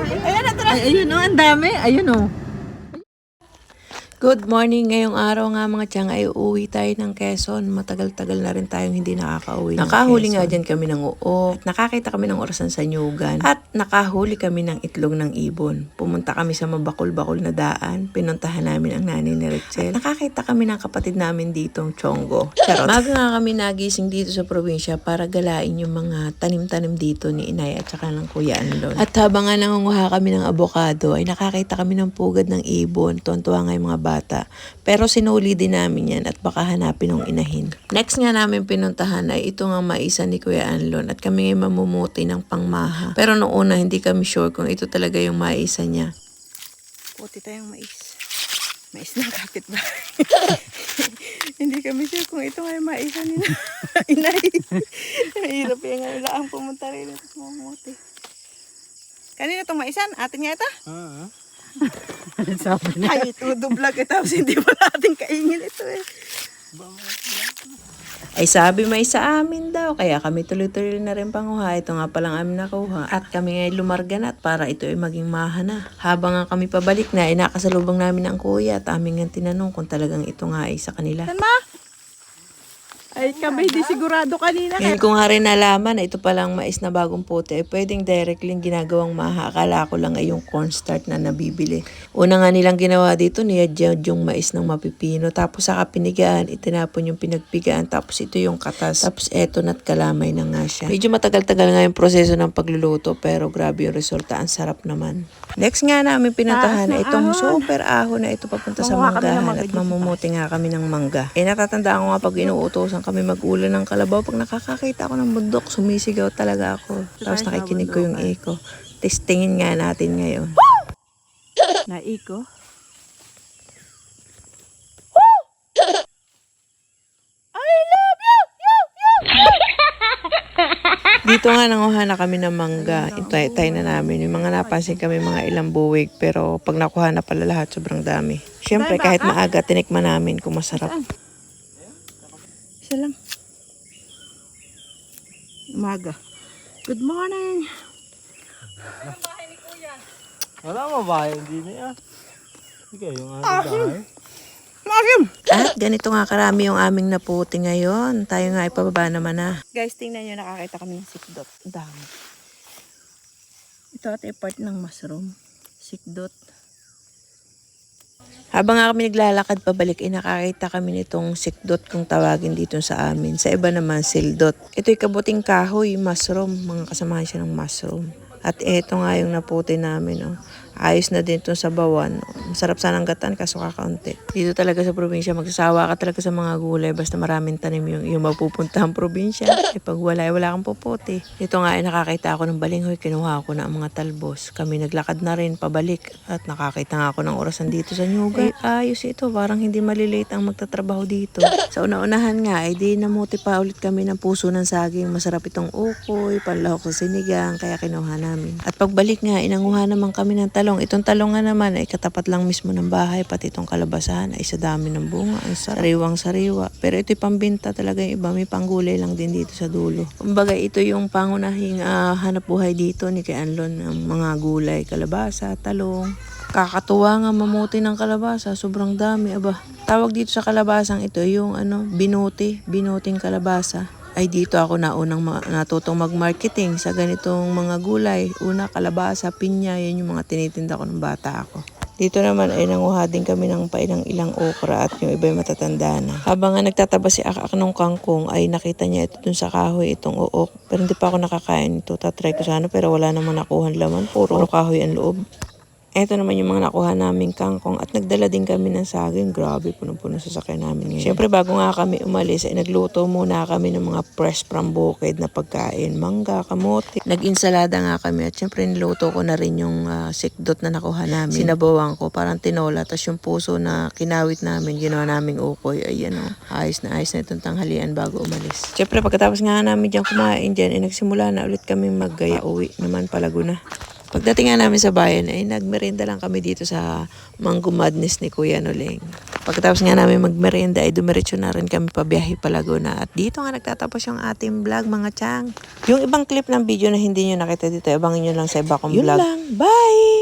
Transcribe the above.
Ayan, na. Ay, ayun oh, ang dami. Ayun oh. Good morning. Ngayong araw nga mga tiyang ay uuwi tayo ng Quezon. Matagal-tagal na rin tayong hindi nakakauwi ng Nakahuli nga dyan kami ng uok. At nakakita kami ng orasan sa Nyugan. At nakahuli kami ng itlog ng ibon. Pumunta kami sa mabakol-bakol na daan. Pinuntahan namin ang nanay ni Rachel. At nakakita kami ng kapatid namin ditong Chongo. Charot. Maga nga kami nagising dito sa probinsya para galain yung mga tanim-tanim dito ni Inay at saka ng Kuya Anlon. At habang nga nangunguha kami ng abokado ay nakakita kami ng pugad ng ibon. Tuwan-tuwa nga yung mga bata. Pero sinuli din namin yan at baka hanapin ng inahin. Next nga namin pinuntahan ay ito nga maisa ni Kuya Anlon at kami ngay mamumuti ng pangmaha. Pero noong una hindi kami sure kung ito talaga yung maisa niya. Puti tayong mais. Mais na kapit ba? Hindi kami sure kung ito nga yung maisan nila. Inay. Mahirap yung nga laang pumunta rin ito mamuti. Kanina itong maisan? Atin nga ito? Sabi niya. Ay, ito. Tapos hindi pa natin kaingin ito eh. Ay sabi may sa amin daw, kaya kami tuloy-tuloy na rin panguha. Ito nga palang amin nakuha. At kami ngay lumargan at para ito ay maging mahana. Habang nga kami pabalik na, ay nakasalubong namin ang kuya at aming nga tinanong kung talagang ito nga ay sa kanila. San ma? Ay, kami di sigurado kanina. Ngayon ko nga rin nalaman na ito palang mais na bagong puti ay pwedeng directly ginagawang maha. Akala ko lang ay yung cornstarch na nabibili. Una nga nilang ginawa dito, niyadya yung mais ng mapipino. Tapos saka pinigaan, itinapon yung pinagpigaan. Tapos ito yung katas. Tapos eto na't kalamay na nga siya. Medyo matagal-tagal nga yung proseso ng pagluluto pero grabe yung resulta. Ang sarap naman. Next nga namin pinuntahan na itong super ahon na ito papunta sa kami ng manggahan mangga at mamumuti nga kami ng mangga. Eh natatandaan ko nga pag inuutosan kami mag-ulan ng kalabaw, pag nakakakita ako ng bundok, sumisigaw talaga ako. Tapos nakikinig ko yung echo. Testingin nga natin ngayon. Naiko. Dito nga nanguha na kami ng mangga. Itay-tay na namin. Yung mga napansin kami mga ilang buwig. Pero pag nakuha na pala lahat, sobrang dami. Siyempre, kahit maaga, tinikman namin kung masarap. Isa lang. Umaga. Good morning. Wala mo ba? Hindi yan. Sige, yung ating bahay. Makim! At ganito nga karami yung aming naputi ngayon. Tayo nga ipababa naman na. Guys, tingnan nyo, nakakita kami ng sikdot. Ang Dami. Ito at ay part ng mushroom. Sikdot. Habang kami naglalakad pabalik, eh, nakakita kami nitong sikdot kung tawagin dito sa amin. Sa iba naman, sildot. Ito'y kabuting kahoy, mushroom. Mga kasamahan siya ng mushroom. At eto nga yung naputi namin. Oh. Ayos na din itong sabawan. Masarap sanang gatan kaso kakaunti. Dito talaga sa probinsya, magsasawa ka talaga sa mga gulay basta maraming tanim yung, yung mapupuntahang probinsya. Eh pag wala, eh, wala kang puputi. Dito nga ay nakakita ako ng balinghoy, kinuha ko na ang mga talbos. Kami naglakad na rin pabalik at nakakita nga ako ng orasan dito sa Nyuga. Eh, ayos ito, parang hindi malilate ang magtatrabaho dito. Sa una-unahan nga, ay di namuti pa ulit kami ng puso ng saging. Masarap itong ukoy, panlahok sa sinigang, kaya kinuha namin. At pagbalik nga, inanguha naman kami ng talong. Itong talong nga naman ay katapat lang mismo ng bahay, pati itong kalabasahan ay sa dami ng bunga. Ang. Sariwang sariwa. Pero ito'y pambinta talaga yung iba. May panggulay lang din dito sa dulo. Kumbaga ito yung pangunahing ah, hanap buhay dito ni kay Anlon ng mga gulay, kalabasa, talong. Kakatuwa nga mamuti ng kalabasa. Sobrang dami. Aba, tawag dito sa kalabasang ito yung ano, binuti. Binuting kalabasa ay dito ako naunang ma- natutong mag-marketing sa ganitong mga gulay. Una, kalabasa, pinya, yan yung mga tinitinda ko ng bata ako. Dito naman ay nanguha din kami ng pailang ilang okra at yung iba ay matatanda na. Habang nga nagtataba si Akak ng kangkong ay nakita niya ito dun sa kahoy itong uok. Pero hindi pa ako nakakain ito. Tatry ko sana pero wala namang nakuhan laman. Puro kahoy ang loob. Ito naman yung mga nakuha naming kangkong at nagdala din kami ng saging. Grabe, punong-puno sa sakyan namin ngayon. Siyempre, bago nga kami umalis, ay nagluto muna kami ng mga fresh from bukid na pagkain. Mangga, kamote. Nag-insalada nga kami at siyempre niluto ko na rin yung ah, sikdot na nakuha namin. Sinabawan ko, parang tinola. Tapos yung puso na kinawit namin, ginawa naming ukoy. Ayan o, ayos na ayos na itong tanghalian bago umalis. Siyempre, pagkatapos nga namin dyan kumain dyan, ay nagsimula na ulit kami maggaya. Uwi naman pala Laguna. Pagdating nga namin sa bayan, ay nagmerenda lang kami dito sa Mango Madness ni Kuya Noleng. Pagkatapos nga namin magmerienda ay dumiretso na rin kami pabiyahe pa Laguna. At dito nga nagtatapos yung ating vlog mga chang. Yung ibang clip ng video na hindi nyo nakita dito, abangan nyo lang sa iba kong vlog. Yun lang. Bye!